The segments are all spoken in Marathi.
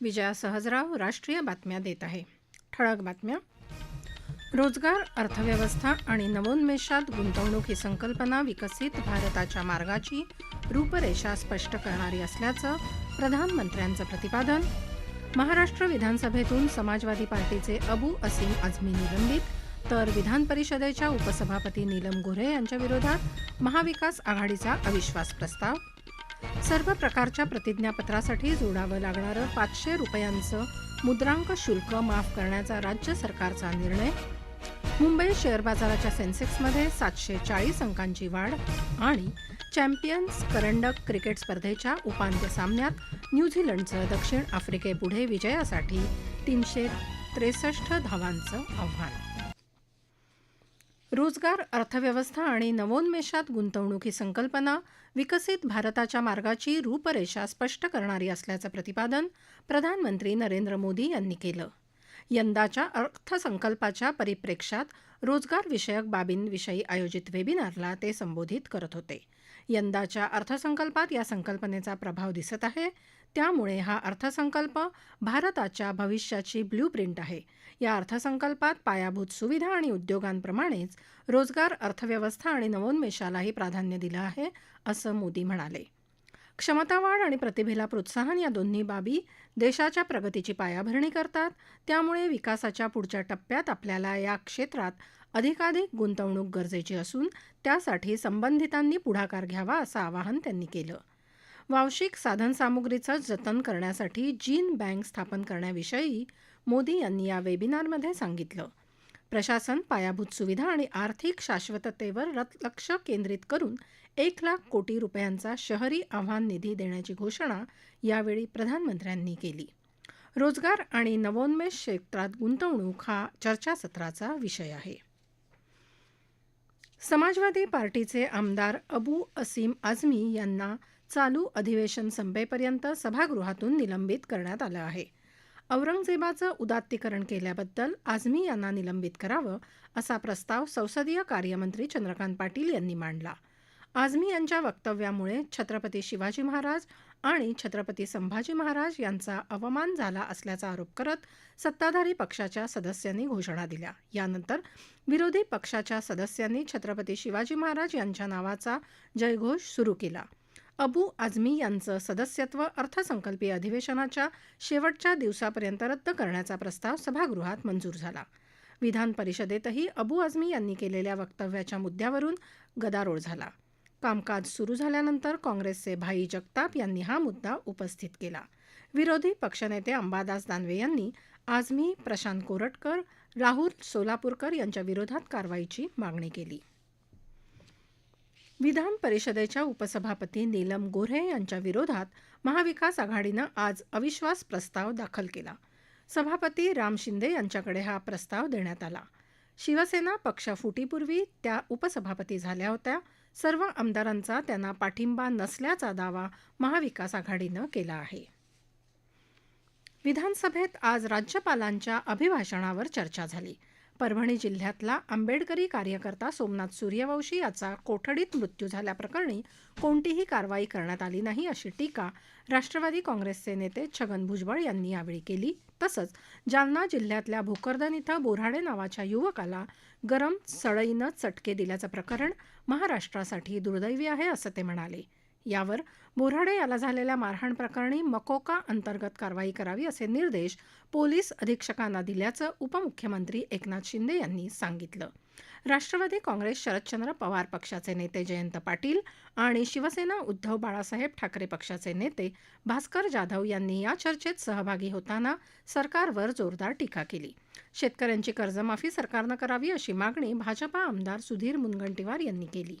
विजया सहजराव राष्ट्रीय बातम्या देत आहे. ठळक बातम्या. रोजगार अर्थव्यवस्था आणि नवोन्मेषात गुंतवणूक ही संकल्पना विकसित भारताच्या मार्गाची रूपरेषा स्पष्ट करणारी असल्याचं प्रधानमंत्र्यांचं प्रतिपादन. महाराष्ट्र विधानसभेतून समाजवादी पार्टीचे अबू असीम अझमी निलंबित तर विधान परिषदेच्या उपसभापती नीलम गोऱ्हे यांच्या विरोधात महाविकास आघाडीचा अविश्वास प्रस्ताव. सर्व प्रकारच्या प्रतिज्ञापत्रासाठी जोडावं लागणारं पाचशे रुपयांचं मुद्रांक शुल्क माफ करण्याचा राज्य सरकारचा निर्णय. मुंबई शेअर बाजाराच्या सेन्सेक्समध्ये सातशे चाळीस अंकांची वाढ आणि चॅम्पियन्स करंडक क्रिकेट स्पर्धेच्या उपांत्य सामन्यात न्यूझीलंडचं दक्षिण आफ्रिकेपुढे विजयासाठी तीनशे त्रेसष्ट धावांचं आव्हान. रोजगार अर्थव्यवस्था आणि नवोन्मेषात गुंतवणूक ही संकल्पना विकसित भारताच्या मार्गाची रूपरेषा स्पष्ट करणारी असल्याचं प्रतिपादन प्रधानमंत्री नरेंद्र मोदी यांनी केलं. यंदाच्या अर्थसंकल्पाच्या परिप्रेक्ष्यात रोजगारविषयक बाबींविषयी आयोजित वेबिनारला ते संबोधित करत होते. यंदाच्या अर्थसंकल्पात या संकल्पनेचा प्रभाव दिसत आहे. त्यामुळे हा अर्थसंकल्प भारताच्या भविष्याची ब्ल्यूप्रिंट आहे. या अर्थसंकल्पात पायाभूत सुविधा आणि उद्योगांप्रमाणेच रोजगार अर्थव्यवस्था आणि नवोन्मेषालाही प्राधान्य दिलं आहे असं मोदी म्हणाले. क्षमतावाढ आणि प्रतिभेला प्रोत्साहन या दोन्ही बाबी देशाच्या प्रगतीची पायाभरणी करतात. त्यामुळे विकासाच्या पुढच्या टप्प्यात आपल्याला या क्षेत्रात अधिकाधिक गुंतवणूक गरजेची असून त्यासाठी संबंधितांनी पुढाकार घ्यावा असं आवाहन त्यांनी केलं. वावशिक साधनसामुग्रीचं जतन करण्यासाठी जीन बँक स्थापन करण्याविषयी मोदी यांनी या वेबिनारमध्ये सांगितलं. प्रशासन पायाभूत सुविधा आणि आर्थिक शाश्वततेवर लक्ष केंद्रित करून एक लाख कोटी रुपयांचा शहरी आव्हान निधी देण्याची घोषणा यावेळी प्रधानमंत्र्यांनी केली. रोजगार आणि नवोन्मेष क्षेत्रात गुंतवणूक हा चर्चासत्राचा विषय आहे. समाजवादी पार्टीचे आमदार अबू असीम आझमी यांना चालू अधिवेशन संपेपर्यंत सभागृहातून निलंबित करण्यात आलं आहे. औरंगजेबाचं उदात्तीकरण केल्याबद्दल आझमी यांना निलंबित करावं असा प्रस्ताव संसदीय कार्यमंत्री चंद्रकांत पाटील यांनी मांडला. आझमी यांच्या वक्तव्यामुळे छत्रपती शिवाजी महाराज आणि छत्रपती संभाजी महाराज यांचा अवमान झाला असल्याचा आरोप करत सत्ताधारी पक्षाच्या सदस्यांनी घोषणा दिल्या. यानंतर विरोधी पक्षाच्या सदस्यांनी छत्रपती शिवाजी महाराज यांच्या नावाचा जयघोष सुरू केला. अबू आझमी यांचं सदस्यत्व अर्थसंकल्पीय अधिवेशनाच्या शेवटच्या दिवसापर्यंत रद्द करण्याचा प्रस्ताव सभागृहात मंजूर झाला. विधान परिषदेतही अबू आझमी यांनी केलेल्या वक्तव्याच्या मुद्द्यावरून गदारोळ झाला. कामकाज सुरू झाल्यानंतर काँग्रेसचे भाई जगताप यांनी हा मुद्दा उपस्थित केला. विरोधी पक्षनेते अंबादास दानवे यांनी आझमी प्रशांत कोरटकर राहुल सोलापूरकर यांच्या विरोधात कारवाईची मागणी केली. विधान परिषदेच्या उपसभापती नीलम गोऱ्हे यांच्या विरोधात महाविकास आघाडीनं आज अविश्वास प्रस्ताव दाखल केला. सभापती राम शिंदे यांच्याकडे हा प्रस्ताव देण्यात आला. शिवसेना पक्ष फुटीपूर्वी त्या उपसभापती झाल्या होत्या. सर्व आमदारांचा त्यांना पाठिंबा नसल्याचा दावा महाविकास आघाडीनं केला आहे. विधानसभेत आज राज्यपालांच्या अभिभाषणावर चर्चा झाली. परभणी जिल्ह्यातला आंबेडकरी कार्यकर्ता सोमनाथ सूर्यवंशी याचा कोठडीत मृत्यू झाल्याप्रकरणी कोणतीही कारवाई करण्यात आली नाही अशी टीका राष्ट्रवादी काँग्रेसचे नेते छगन भुजबळ यांनी यावेळी केली. तसंच जालना जिल्ह्यातल्या भोकरदन इथं बोऱ्हाडे नावाच्या युवकाला गरम सळईनं चटके दिल्याचं प्रकरण महाराष्ट्रासाठी दुर्दैवी आहे असं ते म्हणाले. यावर बोराडे याला झालेल्या मारहाण प्रकरणी मकोका अंतर्गत कारवाई करावी असे निर्देश पोलीस अधीक्षकांना दिल्याचं उपमुख्यमंत्री एकनाथ शिंदे यांनी सांगितलं. राष्ट्रवादी काँग्रेस शरदचंद्र पवार पक्षाचे नेते जयंत पाटील आणि शिवसेना उद्धव बाळासाहेब ठाकरे पक्षाचे नेते भास्कर जाधव यांनी या चर्चेत सहभागी होताना सरकारवर जोरदार टीका केली. शेतकऱ्यांची कर्जमाफी सरकारनं करावी अशी मागणी भाजपा आमदार सुधीर मुनगंटीवार यांनी केली.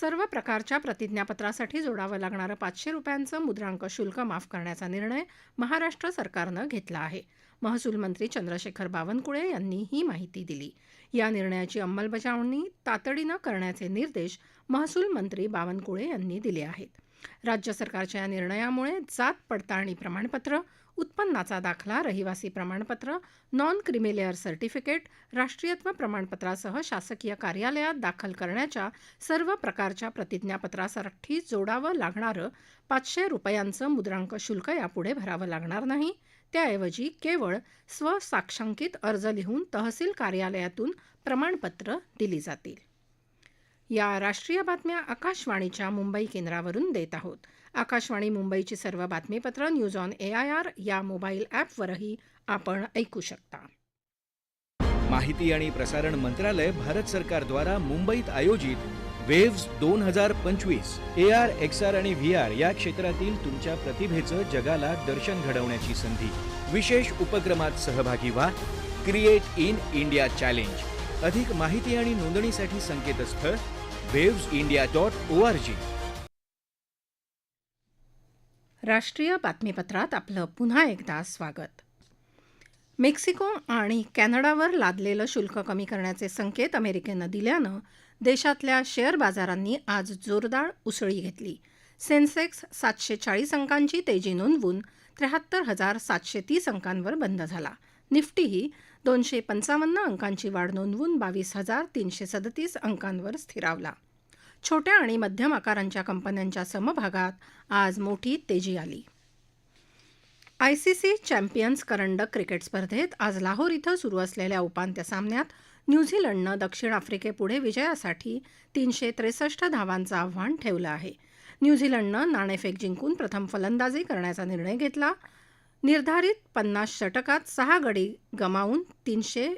सर्व प्रकारच्या प्रतिज्ञापत्रासाठी जोडावं लागणारं पाचशे रुपयांचं मुद्रांक शुल्क माफ करण्याचा निर्णय महाराष्ट्र सरकारनं घेतला आहे. महसूल मंत्री चंद्रशेखर बावनकुळे यांनी ही माहिती दिली. या निर्णयाची अंमलबजावणी तातडीनं करण्याचे निर्देश महसूल मंत्री बावनकुळे यांनी दिले आहेत. राज्य सरकारच्या या निर्णयामुळे जात पडताळणी प्रमाणपत्र उत्पन्नाचा दाखला रहिवासी प्रमाणपत्र नॉन क्रिमिलेअर सर्टिफिकेट राष्ट्रीयत्व प्रमाणपत्रासह शासकीय कार्यालयात दाखल करण्याच्या सर्व प्रकारच्या प्रतिज्ञापत्रासाठी जोडावं लागणारं पाचशे रुपयांचं मुद्रांक शुल्क यापुढे भरावं लागणार नाही. त्याऐवजी केवळ स्वसाक्षांकित अर्ज लिहून तहसील कार्यालयातून प्रमाणपत्र दिली जातील. या राष्ट्रीय बातम्या आकाशवाणीच्या मुंबई केंद्रावरून देत आहोत. आकाशवाणी मुंबईची सर्व बातमीपत्र न्यूज ऑन एआयआर या मोबाईल ॲपवरही आपण ऐकू शकता. माहिती आणि प्रसारण मंत्रालय भारत सरकारद्वारा मुंबईत आयोजित वेव्स दोन हजार पंचवीस ए आर एक्स आर आणि व्ही आर या क्षेत्रातील तुमच्या प्रतिभेचं जगाला दर्शन घडवण्याची संधी. विशेष उपक्रमात सहभागी व्हा. क्रिएट इन इंडिया चॅलेंज अधिक माहिती आणि नोंदणीसाठी संकेतस्थळ waves India dot O R G. राष्ट्रीय बातमीपत्रात आपलं पुन्हा एकदा स्वागत. मेक्सिको आणि कॅनडावर लादलेलं शुल्क कमी करण्याचे संकेत अमेरिकेनं दिल्यानं देशातल्या शेअर बाजारांनी आज जोरदार उसळी घेतली. सेन्सेक्स सातशे चाळीस अंकांची तेजी नोंदवून त्र्याहत्तर हजार सातशे तीस अंकांवर बंद झाला. निफ्टीही दोनशे पंचावन्न अंकांची वाढ नोंदवून बावीस हजार तीनशे सदतीस अंकांवर स्थिरावला. छोट्या आणि मध्यम आकारांच्या कंपन्यांच्या समभागात आज मोठी तेजी आली. आयसीसी चॅम्पियन्स करंडक क्रिकेट स्पर्धेत आज लाहोर इथं सुरू असलेल्या उपांत्य सामन्यात न्यूझीलंडनं दक्षिण आफ्रिकेपुढे विजयासाठी तीनशे त्रेसष्ट धावांचं आव्हान ठेवलं आहे. न्यूझीलंडनं नाणेफेक जिंकून प्रथम फलंदाजी करण्याचा निर्णय घेतला. निर्धारित पन्नास षटकात सहा गडी गमावून तीनशे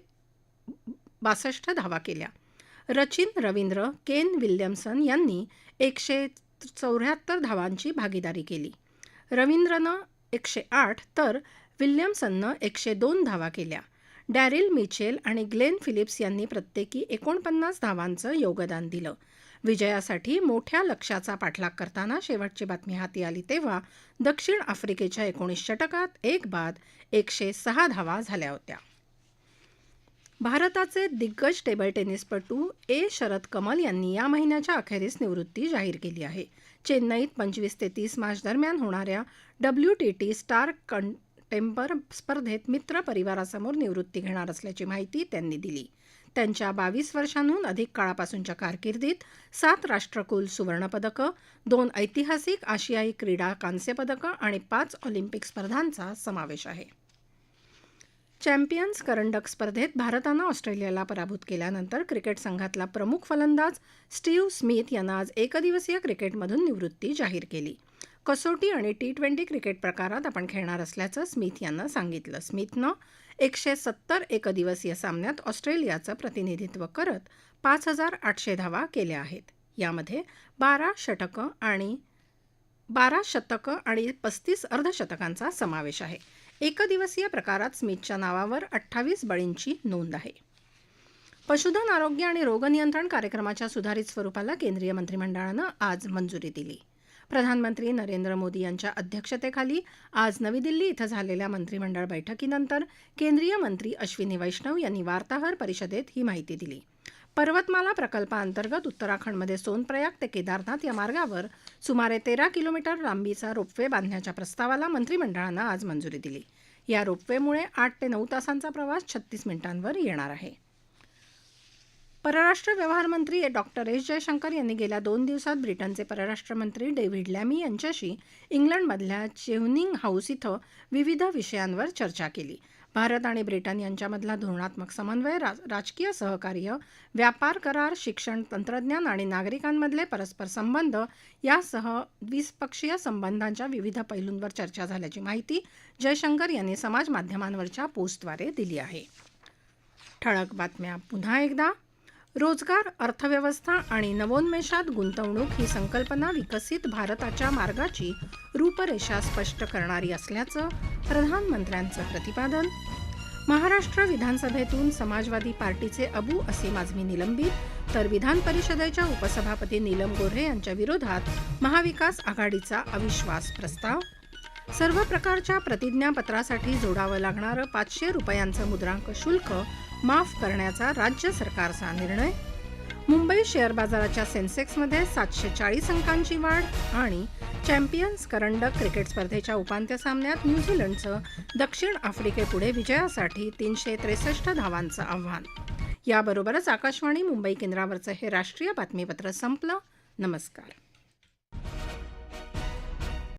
बासष्ट धावा केल्या. रचिन रवींद्र केन विल्यमसन यांनी एकशे चौऱ्याहत्तर धावांची भागीदारी केली. रवींद्रनं एकशे आठ तर विल्यमसननं एकशे दोन धावा केल्या. डॅरिल मिचेल आणि ग्लेन फिलिप्स यांनी प्रत्येकी एकोणपन्नास धावांचं योगदान दिलं. विजयासाठी मोठ्या लक्ष्याचा पाठलाग करताना शेवटची बातमी हाती आली तेव्हा दक्षिण आफ्रिकेच्या एकोणीस षटकात एक बाद एकशे सहा धावा झाल्या होत्या. भारताचे दिग्गज टेबल टेनिसपटू ए. शरद कमल यांनी या महिन्याच्या अखेरीस निवृत्ती जाहीर केली आहे. चेन्नईत पंचवीस ते तीस मार्च दरम्यान होणाऱ्या W T T star contender स्पर्धेत मित्र परिवारासमोर निवृत्ती घेणार असल्याची माहिती त्यांनी दिली. त्यांच्या बावीस वर्षांहून अधिक काळापासूनच्या कारकिर्दीत सात राष्ट्रकुल सुवर्णपदकं दोन ऐतिहासिक आशियाई क्रीडा कांस्यपदकं आणि पाच ऑलिम्पिक स्पर्धांचा समावेश आहे. चॅम्पियन्स करंडक स्पर्धेत भारतानं ऑस्ट्रेलियाला पराभूत केल्यानंतर क्रिकेट संघातला प्रमुख फलंदाज स्टीव्ह स्मिथ यानं आज एकदिवसीय क्रिकेटमधून निवृत्ती जाहीर केली. कसोटी आणि टी ट्वेंटी क्रिकेट प्रकारात आपण खेळणार असल्याचं स्मिथ यांना सांगितलं. स्मिथनं एकशे सत्तर एकदिवसीय सामन्यात ऑस्ट्रेलियाचं प्रतिनिधित्व करत पाच हजार आठशे धावा केल्या आहेत. यामध्ये बारा षटकं आणि बारा शतकं आणि पस्तीस अर्धशतकांचा समावेश आहे. एकदिवसीय प्रकारात स्मिथच्या नावावर अठ्ठावीस बळींची नोंद आहे. पशुधन आरोग्य आणि रोगनियंत्रण कार्यक्रमाच्या सुधारित स्वरूपाला केंद्रीय मंत्रिमंडळानं आज मंजुरी दिली. प्रधानमंत्री नरेंद्र मोदी यांच्या अध्यक्षतेखाली आज नवी दिल्ली इथं झालेल्या मंत्रिमंडळ बैठकीनंतर केंद्रीय मंत्री अश्विनी वैष्णव यांनी वार्ताहर परिषदेत ही माहिती दिली. पर्वतमाला प्रकल्पाअंतर्गत उत्तराखंडमध्ये सोनप्रयाग ते केदारनाथ या मार्गावर सुमारे तेरा किलोमीटर लांबीचा रोपवे बांधण्याच्या प्रस्तावाला मंत्रिमंडळानं आज मंजुरी दिली. या रोपवेमुळे आठ ते नऊ तासांचा प्रवास छत्तीस मिनिटांवर येणार आहे. परराष्ट्र व्यवहार मंत्री डॉक्टर एस. जयशंकर यांनी गेल्या दोन दिवसात ब्रिटनचे परराष्ट्र मंत्री डेव्हिड लॅमी यांच्याशी इंग्लंडमधल्या चेव्हनिंग हाऊस इथं विविध विषयांवर चर्चा केली. भारत आणि ब्रिटन यांच्यामधला धोरणात्मक समन्वय राजकीय सहकार्य व्यापार करार शिक्षण तंत्रज्ञान आणि नागरिकांमधले परस्पर संबंध यासह द्विपक्षीय संबंधांच्या विविध पैलूंवर चर्चा झाल्याची माहिती जयशंकर यांनी समाजमाध्यमांवरच्या पोस्टद्वारे दिली आहे. ठळक बातम्या पुन्हा एकदा. रोजगार अर्थव्यवस्था आणि नवोन्मेषात गुंतवणूक ही संकल्पना विकसित भारताच्या मार्गाची रूपरेषा स्पष्ट करणारी असल्याचं प्रधानमंत्र्यांचं प्रतिपादन. महाराष्ट्र विधानसभेतून समाजवादी पार्टीचे अबू असीम आझमी निलंबित तर विधान परिषदेच्या उपसभापती नीलम गोऱ्हे यांच्या विरोधात महाविकास आघाडीचा अविश्वास प्रस्ताव. सर्व प्रकारच्या प्रतिज्ञापत्रासाठी जोडावं लागणारं पाचशे रुपयांचं मुद्रांक शुल्क माफ करण्याचा राज्य सरकारचा निर्णय? मुंबई शेअर बाजाराच्या सेन्सेक्समध्ये सातशे चाळीस अंकांची वाढ आणि चॅम्पियन्स करंडक क्रिकेट स्पर्धेच्या उपांत्य सामन्यात न्यूझीलंडचं दक्षिण आफ्रिकेपुढे विजयासाठी तीनशे त्रेसष्ट धावांचं आव्हान. याबरोबरच आकाशवाणी मुंबई केंद्रावरचं हे राष्ट्रीय बातमीपत्र संपलं. नमस्कार.